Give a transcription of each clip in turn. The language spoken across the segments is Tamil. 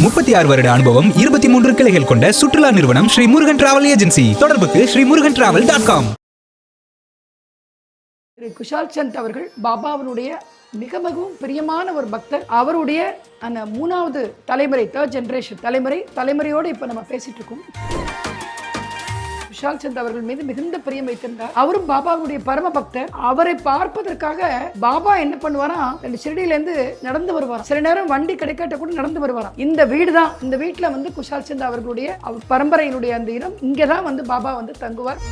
முப்பத்தி ஆறு வருட அனுபவம் இருபத்தி மூன்று கிளைகள் கொண்ட சுற்றுலா நிறுவனம் ஸ்ரீ முருகன் டிராவல் ஏஜென்சி. தொடர்புக்கு Sri Murugan travel dot com. திரு குஷால் சந்த் அவர்கள் பாபாவினுடைய மிக மிகவும் பிரியமான ஒரு பக்தர். அவருடைய அந்த மூணாவது தலைமுறை தேர்ட் ஜென்ரேஷன் தலைமுறை தலைமுறையோடு இப்போ நம்ம பேசிட்டு இருக்கோம். குஷால் சந்த் அவர்கள் மீது மிகுந்த பிரியம் வைத்திருந்தார். அவரும் பாபாவுடைய பரம பக்தர். அவரை பார்ப்பதற்காக பாபா என்ன பண்ணுவாராம் ரெண்டு ஷிரடியிலேருந்து நடந்து வருவாராம். சில நேரம் வண்டி கிடைக்காட்ட கூட நடந்து வருவாராம். இந்த வீடு தான் இந்த வீட்டில் வந்து குஷால் சந்த் அவர்களுடைய பரம்பரையினுடைய அந்த இடம். இங்கே தான் வந்து பாபா வந்து தங்குவார்.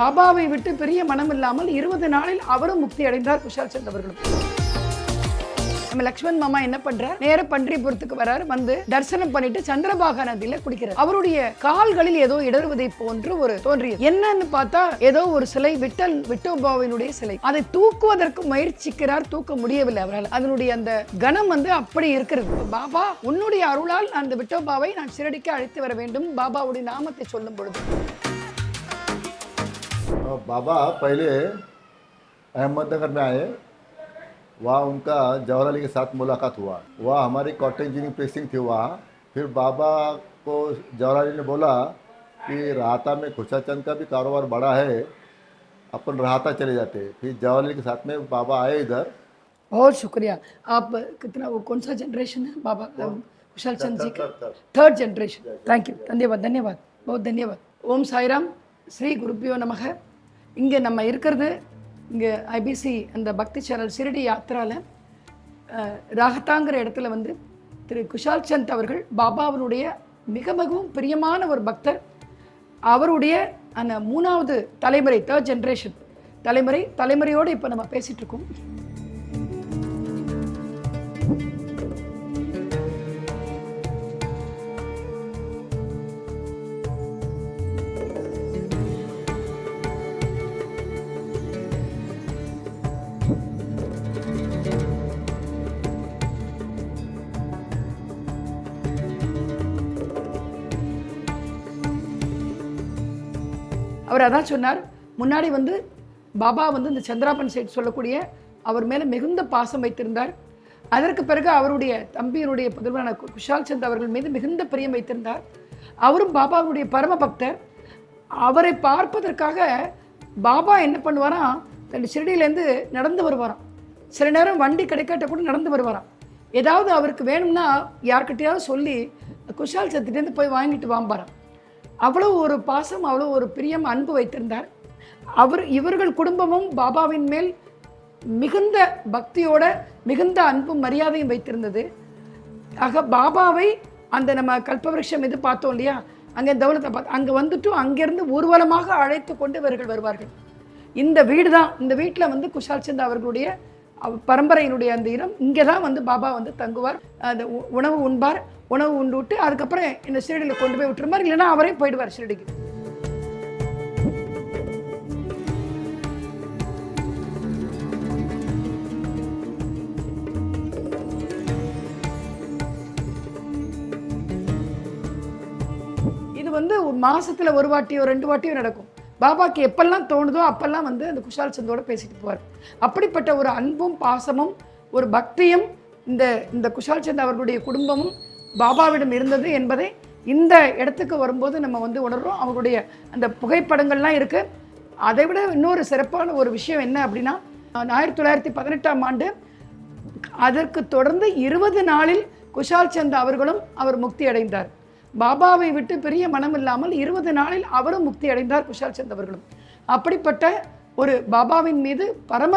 பாபாவை விட்டு பெரிய மனம் இல்லாமல் இருபது நாளில் அவரும் முக்தி அடைந்தார் குஷால் சந்த் அவர்களும் நம்ம லக்ஷ்மண் மாமா என்ன பண்றார் நேர பன்றிபுரத்துக்கு வரார் வந்து தரிசனம் பண்ணிட்டு சந்திரபாகா நதியில குடிக்கிறார் அவருடைய கால்களில் ஏதோ இடறுவதை போன்று ஒரு தோன்றியது என்னன்னு பார்த்தா ஏதோ ஒரு சிலை விட்டல் விட்டோபாவினுடைய சிலை அதை தூக்குவதற்கு முயற்சிக்கிறார் தூக்க முடியவில்லை அவரால் அதனுடைய அந்த கணம் வந்து அப்படி இருக்கிறது பாபா உன்னுடைய அருளால் அந்த விட்டோபாவை நான் சிறடிக்கு அழைத்து வர வேண்டும் பாபாவுடைய நாமத்தை சொல்லும் பொழுது और बाबा पहले अहमदनगर में आए वहाँ उनका जवाहर अली के साथ मुलाकात हुआ वहाँ हमारी कॉटन इंजीनियरिंग प्रेसिंग थी वहाँ फिर बाबा को जवाहर अली ने बोला कि राहता में खुशाचंद का भी कारोबार बड़ा है अपन राहता चले जाते फिर जवाहर अली के साथ में बाबा आए इधर बहुत शुक्रिया आप कितना वो कौन सा जनरेशन है बाबा कुशल चंद जी का third- third. Third generation thank you धन्यवाद धन्यवाद बहुत धन्यवाद ஓம் சாய்ராம் ஸ்ரீ குருப்பியோ நமக இங்கே நம்ம இருக்கிறது இங்கே ஐபிசி அந்த பக்தி சேனல் சிறுடி யாத்திராவில் ராகத்தாங்கிற இடத்துல வந்து திரு குஷால் சந்த் அவர்கள் பாபாவினுடைய மிக மிகவும் பிரியமான ஒரு பக்தர். அவருடைய அந்த மூணாவது தலைமுறை தேர்ட் ஜென்ரேஷன் தலைமுறை தலைமுறையோடு இப்போ நம்ம பேசிகிட்டு அவர் அதான் சொன்னார் முன்னாடி வந்து பாபா வந்து இந்த சந்திராபன் சைட் சொல்லக்கூடிய அவர் மேலே மிகுந்த பாசம் வைத்திருந்தார். அதற்கு பிறகு அவருடைய தம்பியினுடைய புதல்வரான குஷால் சந்த் அவர்கள் மீது மிகுந்த பிரியம் வைத்திருந்தார். அவரும் பாபாவுடைய பரம பக்தர். அவரை பார்ப்பதற்காக பாபா என்ன பண்ணுவாராம் தன் ஷிரடியிலேருந்து நடந்து வருவாராம். சில நேரம் வண்டி கிடைக்காட்ட கூட நடந்து வருவாராம். ஏதாவது அவருக்கு வேணும்னா யார்கிட்டையாவது சொல்லி குஷால் சத்துட்டேருந்து போய் வாங்கிட்டு வாம்பாராம். அவ்வளோ ஒரு பாசம் அவ்வளோ ஒரு பிரியம் அன்பு வைத்திருந்தார். அவர் இவர்கள் குடும்பமும் பாபாவின் மேல் மிகுந்த பக்தியோட மிகுந்த அன்பும் மரியாதையும் வைத்திருந்தது. ஆக பாபாவை அந்த நம்ம கல்பவருஷம் இது பார்த்தோம் இல்லையா? அங்கே தௌலத்தை பார்த்து அங்கே வந்துட்டும் அங்கேருந்து ஊர்வலமாக அழைத்து கொண்டு இவர்கள் வருவார்கள். இந்த வீடு தான் இந்த வீட்டில் வந்து குஷால் சந்த் அவர்களுடைய பரம்பரையினுடைய அந்த இடம் இங்கே தான் வந்து பாபா வந்து தங்குவார். அந்த உ- உணவு உண்பார் உணவு உண்டு விட்டு அதுக்கப்புறம் இந்த ஷிரடியில் கொண்டு போய் விட்டுருமார் இல்லைன்னா அவரே போயிடுவார் ஷிரடிக்கு. இது வந்து ஒரு மாசத்துல ஒரு வாட்டியோ ரெண்டு வாட்டியோ நடக்கும். பாபாக்கு எப்பெல்லாம் தோணுதோ அப்பெல்லாம் வந்து அந்த குஷால் சந்தோட பேசிட்டு போவார். அப்படிப்பட்ட ஒரு அன்பும் பாசமும் ஒரு பக்தியும் இந்த இந்த குஷால் சந்த் அவர்களுடைய குடும்பமும் பாபாவிடம் இருந்தது என்பதை இந்த இடத்துக்கு வரும்போது நம்ம வந்து உணர்றோம். அவருடைய அந்த புகைப்படங்கள்லாம் இருக்குது அதை விட இன்னொரு சிறப்பான ஒரு விஷயம் என்ன அப்படின்னா ஆயிரத்தி தொள்ளாயிரத்தி பதினெட்டாம் ஆண்டு அதற்கு தொடர்ந்து இருபது நாளில் குஷால் சந்த் அவர்களும் அவர் முக்தி அடைந்தார். பாபாவை விட்டு பெரிய மனம் இல்லாமல் இருபது நாளில் அவரும் முக்தி அடைந்தார் குஷால் சந்த் அவர்களும். அப்படிப்பட்ட ஒரு பாபாவின் மீது பரம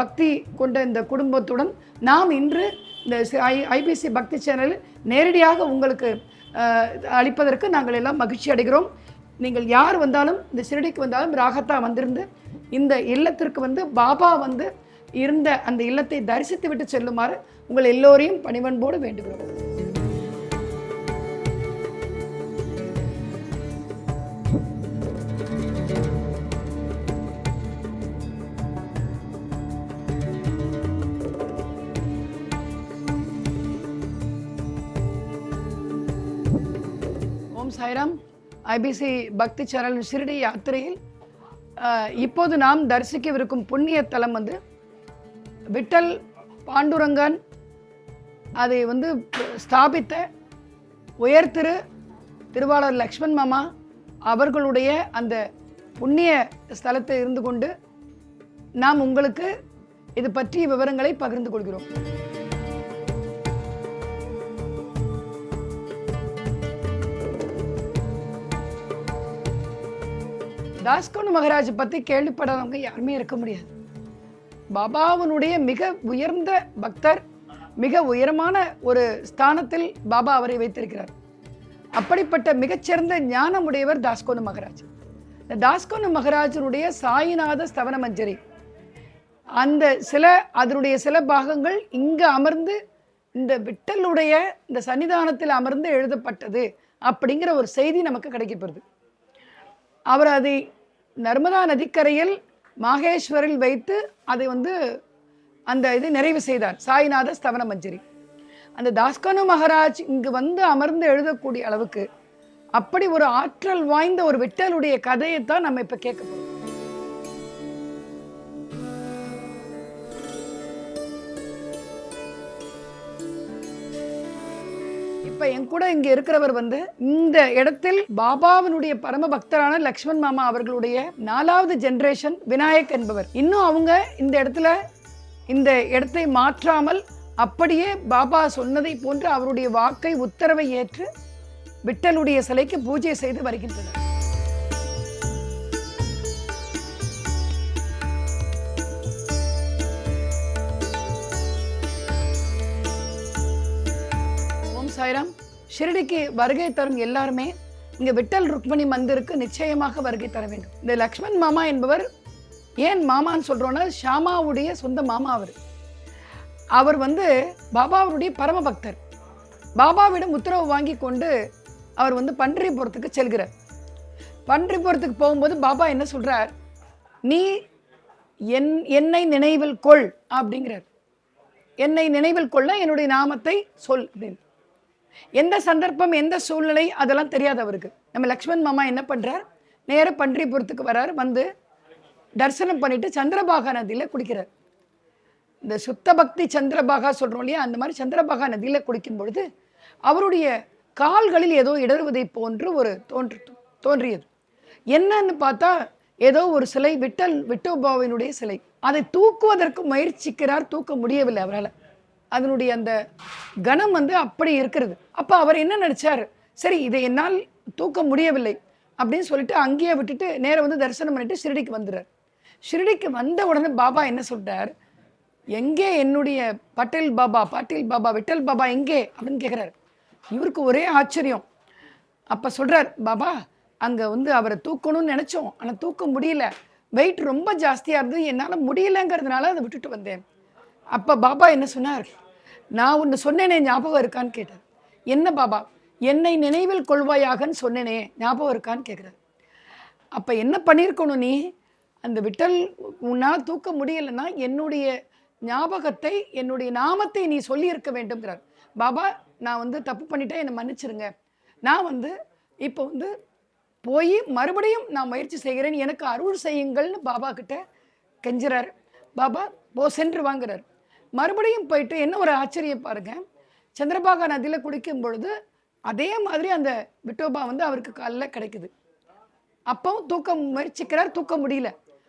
பக்தி கொண்ட இந்த குடும்பத்துடன் நாம் இன்று இந்த ஐ ஐபிசி பக்தி சேனலில் நேரடியாக உங்களுக்கு அளிப்பதற்கு நாங்கள் எல்லாம் மகிழ்ச்சி அடைகிறோம். நீங்கள் யார் வந்தாலும் இந்த சிறுடிக்கு வந்தாலும் ராகத்தா வந்திருந்து இந்த இல்லத்திற்கு வந்து பாபா வந்து இருந்த அந்த இல்லத்தை தரிசித்து விட்டு செல்லுமாறு உங்கள் எல்லோரையும் பணிவன்போடு வேண்டுகிறோம். ஓம் ஐபிசி பக்தி சரண் ஷிரடி யாத்திரையில் இப்போது நாம் தரிசிக்கவிருக்கும் புண்ணிய தலம் வந்து விட்டல் பாண்டுரங்கன். அதை வந்து ஸ்தாபித்த உயர்திரு திருவாளர் லக்ஷ்மண் மாமா அவர்களுடைய அந்த புண்ணிய ஸ்தலத்தில் இருந்து கொண்டு நாம் உங்களுக்கு இது பற்றிய விவரங்களை பகிர்ந்து கொள்கிறோம். தாஸ்கோன் மகராஜ் பற்றி கேள்விப்படாதவங்க யாருமே இருக்க முடியாது. பாபாவினுடைய மிக உயர்ந்த பக்தர் மிக உயரமான ஒரு ஸ்தானத்தில் பாபா அவரை வைத்திருக்கிறார். அப்படிப்பட்ட மிகச்சிறந்த ஞானமுடையவர் தாஸ்கோனு மகராஜ். இந்த தாஸ்கோனு மகராஜனுடைய சாயிநாத ஸ்தவன மஞ்சரி. அந்த சில அதனுடைய சில பாகங்கள் இங்கே அமர்ந்து இந்த விட்டலுடைய இந்த சன்னிதானத்தில் அமர்ந்து எழுதப்பட்டது அப்படிங்கிற ஒரு செய்தி நமக்கு கிடைக்கப்படுது அவர் அதை நர்மதா நதிக்கரையில் மாகேஸ்வரில் வைத்து அதை வந்து அந்த இதை நிறைவு செய்தார். சாய்நாத ஸ்தவன மஞ்சரி. அந்த தாஸ்கனு மகாராஜ் இங்கு வந்து அமர்ந்து எழுதக்கூடிய அளவுக்கு அப்படி ஒரு ஆற்றல் வாய்ந்த ஒரு விட்டலுடைய கதையை தான் நம்ம இப்போ கேட்க போகிறோம் இப்போ என் கூட இங்கே இருக்கிறவர் வந்து இந்த இடத்தில் பாபாவினுடைய பரம பக்தரான லக்ஷ்மண் மாமா அவர்களுடைய நாலாவது ஜெனரேஷன் விநாயக் என்பவர். இன்னும் அவங்க இந்த இடத்துல இந்த இடத்தை மாற்றாமல் அப்படியே பாபா சொன்னதை போன்று அவருடைய வாக்கை உத்தரவை ஏற்று விட்டலுடைய சிலைக்கு பூஜை செய்து வருகின்றனர். சாய்ராம் ஷிரடிக்கு வருகை தரும் எல்லாருமே இங்க விட்டல் ருக்மணி மந்திருக்கு நிச்சயமாக வருகை தர வேண்டும். இந்த லக்ஷ்மண் மாமா என்பவர் ஏன் மாமான்னு சொல்றோம்னா ஷாமாவுடைய சொந்த மாமா அவர். அவர் வந்து பாபாவுடைய பரம பக்தர். பாபாவிடம் உத்தரவு வாங்கி கொண்டு அவர் வந்து பன்றிபுரத்துக்கு செல்கிறார். பன்றிபுரத்துக்கு போகும்போது பாபா என்ன சொல்கிறார் நீ என் என்னை நினைவில் கொள் அப்படிங்கிறார். என்னை நினைவில் கொள்ள என்னுடைய நாமத்தை சொல் அப்படின்னு. எந்த சந்தர்ப்பம் எந்த சூழ்நிலை அதெல்லாம் தெரியாது அவருக்கு. நம்ம லக்ஷ்மண் மாமா என்ன பண்றார்? நேர பன்றிபுரத்துக்கு வரார் வந்து தரிசனம் பண்ணிட்டு சந்திரபாகா நதியில குடிக்கிறார் இந்த சுத்த பக்தி சந்திரபாகா சொல்றோம் இல்லையா அந்த மாதிரி சந்திரபாகா நதியில குடிக்கும் பொழுது அவருடைய கால்களில் ஏதோ இடறுவதை போன்று ஒரு தோன்று தோன்றியது. என்னன்னு பார்த்தா ஏதோ ஒரு சிலை விட்டல் விட்டோபாவினுடைய சிலை. அதை தூக்குவதற்கு முயற்சிக்கிறார் தூக்க முடியவில்லை அவரால். அதனுடைய அந்த கணம் வந்து அப்படி இருக்கிறது. அப்போ அவர் என்ன நினச்சார்? சரி இதை என்னால் தூக்க முடியவில்லை அப்படின்னு சொல்லிட்டு அங்கேயே விட்டுட்டு நேரம் வந்து தரிசனம் பண்ணிட்டு ஷிரடிக்கு வந்துடுறார். ஷிரடிக்கு வந்த உடனே பாபா என்ன சொல்கிறார் எங்கே என்னுடைய பட்டேல் பாபா பாட்டீல் பாபா விட்டல் பாபா எங்கே? அப்படின்னு கேட்குறாரு இவருக்கு ஒரே ஆச்சரியம். அப்போ சொல்கிறார் பாபா அங்கே வந்து அவரை தூக்கணும்னு நினச்சோம். ஆனால் தூக்க முடியல. வெயிட் ரொம்ப ஜாஸ்தியாக இருந்தது. என்னால் முடியலங்கிறதுனால அதை விட்டுட்டு வந்தேன். அப்போ பாபா என்ன சொன்னார்? நான் ஒன்று சொன்னேனே ஞாபகம் இருக்கான்னு கேட்டார். என்ன பாபா? என்னை நினைவில் கொள்வாயாகன்னு சொன்னேனே ஞாபகம் இருக்கான்னு கேட்குறாரு. அப்போ என்ன பண்ணியிருக்கணும் நீ? அந்த விட்டல் உன்னால் தூக்க முடியலைன்னா என்னுடைய ஞாபகத்தை என்னுடைய நாமத்தை நீ சொல்லியிருக்க வேண்டும்ங்கிறார். பாபா நான் வந்து தப்பு பண்ணிட்டேன் என்னை மன்னிச்சிருங்க. நான் வந்து இப்போ வந்து போய் மறுபடியும் நான் முயற்சி செய்கிறேன் எனக்கு அருள் செய்யுங்கள்னு பாபா கிட்ட கெஞ்சுறார். பாபா போ சென்று வாங்குறார். மறுபடியும் போயிட்டு என்ன ஒரு ஆச்சரியம் பாருங்க? சந்திரபாகா நதியில் குடிக்கும் பொழுது அதே மாதிரி அந்த விட்டோபா வந்து அவருக்கு காலில் கிடைக்குது. அப்பவும் தூக்க முயற்சிக்கிறார் தூக்க முடியல.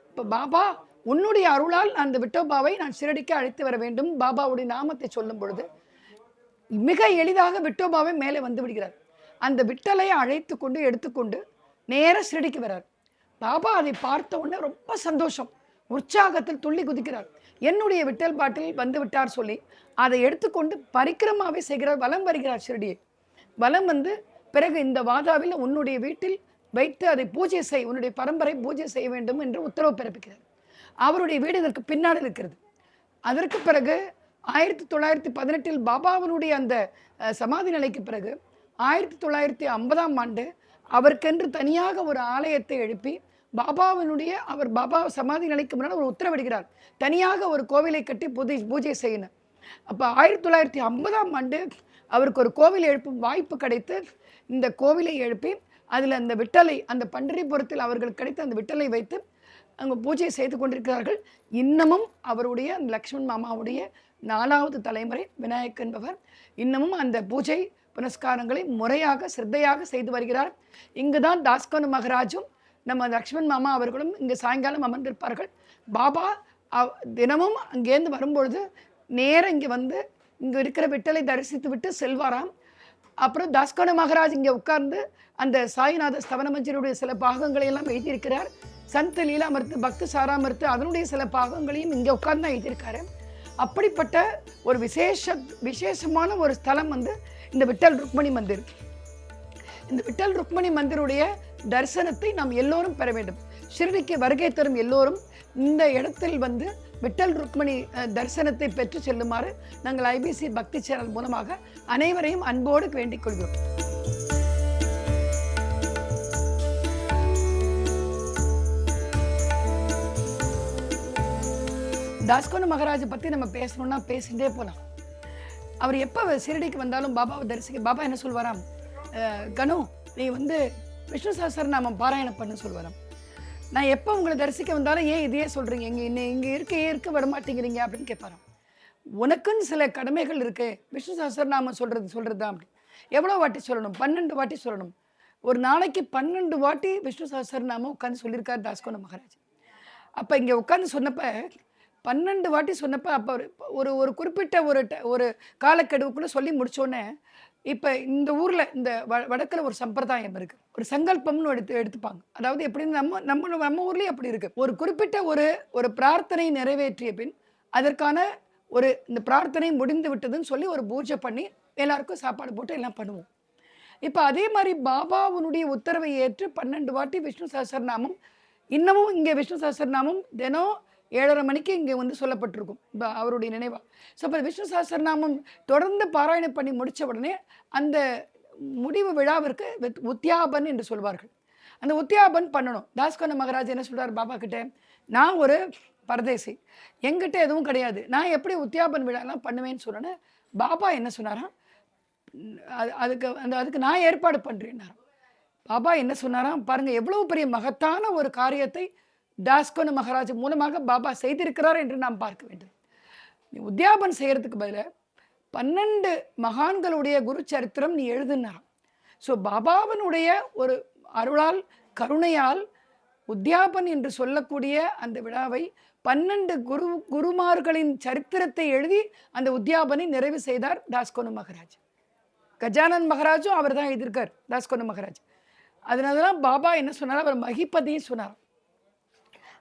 இப்போ பாபா உன்னுடைய அருளால் அந்த விட்டோபாவை நான் சிறடிக்க அழைத்து வர வேண்டும். பாபாவுடைய நாமத்தை சொல்லும் பொழுது மிக எளிதாக விட்டோபாவை மேலே வந்து விடுகிறார். அந்த விட்டலை அழைத்து கொண்டு எடுத்துக்கொண்டு நேர சிறடிக்கு வர்றார். பாபா அதை பார்த்த உடனே ரொம்ப சந்தோஷம். உற்சாகத்தில் துள்ளி குதிக்கிறார். என்னுடைய விட்டல் பாட்டில் வந்து விட்டார் சொல்லி அதை எடுத்துக்கொண்டு பரிக்கிரமாவே செய்கிறார். வலம் வருகிறார் ஷிரடியை. வலம் வந்து பிறகு இந்த வாதாவில் உன்னுடைய வீட்டில் வைத்து அதை பூஜை செய் உன்னுடைய பரம்பரை பூஜை செய்ய வேண்டும் என்று உத்தரவு பிறப்பிக்கிறார். அவருடைய வீடு இதற்கு பின்னால் இருக்கிறது. அதற்கு பிறகு ஆயிரத்தி தொள்ளாயிரத்தி பதினெட்டில் பாபாவினுடைய அந்த சமாதி நிலைக்கு பிறகு ஆயிரத்தி தொள்ளாயிரத்தி ஐம்பதாம் ஆண்டு அவருக்கென்று தனியாக ஒரு ஆலயத்தை எழுப்பி பாபாவினுடைய அவர் பாபா சமாதி நிலைக்கு முன்னால் ஒரு உத்தரவிடுகிறார். தனியாக ஒரு கோவிலை கட்டி புதி பூஜை செய்யணும். அப்போ ஆயிரத்தி தொள்ளாயிரத்தி ஐம்பதாம் ஆண்டு அவருக்கு ஒரு கோவில் எழுப்பும் வாய்ப்பு கிடைத்து இந்த கோவிலை எழுப்பி அதில் அந்த விட்டலை அந்த பண்டரிபுரத்தில் அவர்களுக்கு கிடைத்த அந்த விட்டலை வைத்து அங்கே பூஜை செய்து கொண்டிருக்கிறார்கள். இன்னமும் அவருடைய அந்த லக்ஷ்மண் மாமாவுடைய நாலாவது தலைமுறை விநாயக் என்பவர் இன்னமும் அந்த பூஜை புனஸ்காரங்களை முறையாக சிரத்தையாக செய்து வருகிறார். இங்கு தான் தாஸ்கனு மகராஜும் நம்ம லக்ஷ்மண் மாமா அவர்களும் இங்கே சாயங்காலம் அமர்ந்திருப்பார்கள். பாபா தினமும் அங்கேருந்து வரும்பொழுது நேரம் இங்கே வந்து இங்கே இருக்கிற விட்டலை தரிசித்து விட்டு செல்வாராம். அப்புறம் தாஸ்கோன மகாராஜ் இங்கே உட்கார்ந்து அந்த சாய்நாத ஸ்தவனமஞ்சருடைய சில பாகங்களை எல்லாம் எழுதியிருக்கிறார். சந்த லீலாமர்த்து பக்தி சாராமர்த்து அதனுடைய சில பாகங்களையும் இங்கே உட்கார்ந்து தான் எழுதியிருக்காரு. அப்படிப்பட்ட ஒரு விசேஷ விசேஷமான ஒரு ஸ்தலம் வந்து இந்த விட்டல் ருக்மணி மந்திர். இந்த விட்டல் ருக்மணி மந்திருடைய தரிசனத்தை நாம் எல்லோரும் பெற வேண்டும். ஷிரடிக்கு வருகை தரும் எல்லோரும் இந்த இடத்தில் வந்து விட்டல் ருக்மணி அஹ், தரிசனத்தை பெற்று செல்லுமாறு நாங்கள் ஐபிசி பக்தி சேனல் மூலமாக அனைவரையும் அன்போடு வேண்டிக் கொள்கிறோம். தாஸ்கோன மகாராஜை பற்றி நம்ம பேசணும்னா பேசிகிட்டே போகலாம் அவர் எப்போ ஷிரடிக்கு வந்தாலும் பாபாவை தரிசிக்க பாபா என்ன சொல்வாராம்? அஹ், கனு நீ வந்து விஷ்ணு நாம பாராயணம் பண்ண சொல்வாராம் நான் எப்போ உங்களை தரிசிக்க வந்தாலும் ஏன் இதையே சொல்கிறீங்க இங்கே இன்னை இங்கே இருக்க ஏன் இருக்க வரமாட்டேங்கிறீங்க மாட்டேங்கிறீங்க அப்படின்னு கேட்பாராம் உனக்குன்னு சில கடமைகள் இருக்குது விஷ்ணு நாம சொல்கிறது சொல்கிறது தான் அப்படி. எவ்வளோ வாட்டி சொல்லணும்? பன்னெண்டு வாட்டி சொல்லணும். ஒரு நாளைக்கு பன்னெண்டு வாட்டி விஷ்ணு சஹஸ்ரநாமம் உட்காந்து சொல்லியிருக்காரு தாஸ்கோன மகாராஜ். அப்போ இங்கே உட்காந்து சொன்னப்ப பன்னெண்டு வாட்டி சொன்னப்போ அப்போ ஒரு ஒரு ஒரு குறிப்பிட்ட ஒரு ட- ஒரு காலக்கெடுவுக்குள்ளே சொல்லி முடிச்சோடனே இப்போ இந்த ஊரில் இந்த வ வடக்கில் ஒரு சம்பிரதாயம் இருக்குது ஒரு சங்கல்பம்னு எடுத்து எடுத்துப்பாங்க. அதாவது எப்படின்னு நம்ம நம்ம நம்ம ஊர்லேயும் அப்படி இருக்குது ஒரு குறிப்பிட்ட ஒரு ஒரு பிரார்த்தனை நிறைவேற்றிய பின் அதற்கான ஒரு இந்த பிரார்த்தனை முடிந்து விட்டதுன்னு சொல்லி ஒரு பூஜை பண்ணி எல்லாருக்கும் சாப்பாடு போட்டு எல்லாம் பண்ணுவோம். இப்போ அதே மாதிரி பாபாவுனுடைய உத்தரவை ஏற்று பன்னெண்டு வாட்டி விஷ்ணு சஹசரநாமம் இன்னமும் இங்கே விஷ்ணு சஹசரநாமம் தினம் ஏழரை மணிக்கு இங்கே வந்து சொல்லப்பட்டிருக்கும். ப- அவருடைய நினைவா. ஸோ அப்போ விஷ்ணு சாஸ்திரநாமம் தொடர்ந்து பாராயணம் பண்ணி முடித்த உடனே அந்த முடிவு விழாவிற்கு வித்- உத்தியாபன் என்று சொல்வார்கள். அந்த உத்தியாபன் பண்ணணும். தாஸ்கோன மகராஜ் என்ன சொல்கிறார் பாபா கிட்ட? நான் ஒரு பரதேசி. எங்கிட்ட எதுவும் கிடையாது. நான் எப்படி உத்தியாபன் விழாலாம் பண்ணுவேன்னு சொன்னேன்னு பாபா என்ன சொன்னாராம்? அது அதுக்கு அந்த அதுக்கு நான் ஏற்பாடு பண்ணுறேன்னாராம் பாபா என்ன சொன்னாராம்? பாருங்கள் எவ்வளோ பெரிய மகத்தான ஒரு காரியத்தை டாஸ்கோனு மகாராஜ் மூலமாக பாபா செய்திருக்கிறார் என்று நாம் பார்க்க வேண்டும். நீ உத்தியாபன் செய்கிறதுக்கு பதிலாக பன்னெண்டு மகான்களுடைய குரு சரித்திரம் நீ எழுதுனாராம் ஸோ பாபாவனுடைய ஒரு அருளால் கருணையால் உத்தியாபன் என்று சொல்லக்கூடிய அந்த விழாவை பன்னெண்டு குரு குருமார்களின் சரித்திரத்தை எழுதி அந்த உத்தியாபனை நிறைவு செய்தார் தாஸ்கோனு மகராஜ். கஜானன் மகராஜும் அவர் தான் எழுதியிருக்கார் தாஸ்கோனு மகராஜ். அதனால தான் பாபா என்ன சொன்னார்? அவர் மகிப்பதையும் சொன்னார்.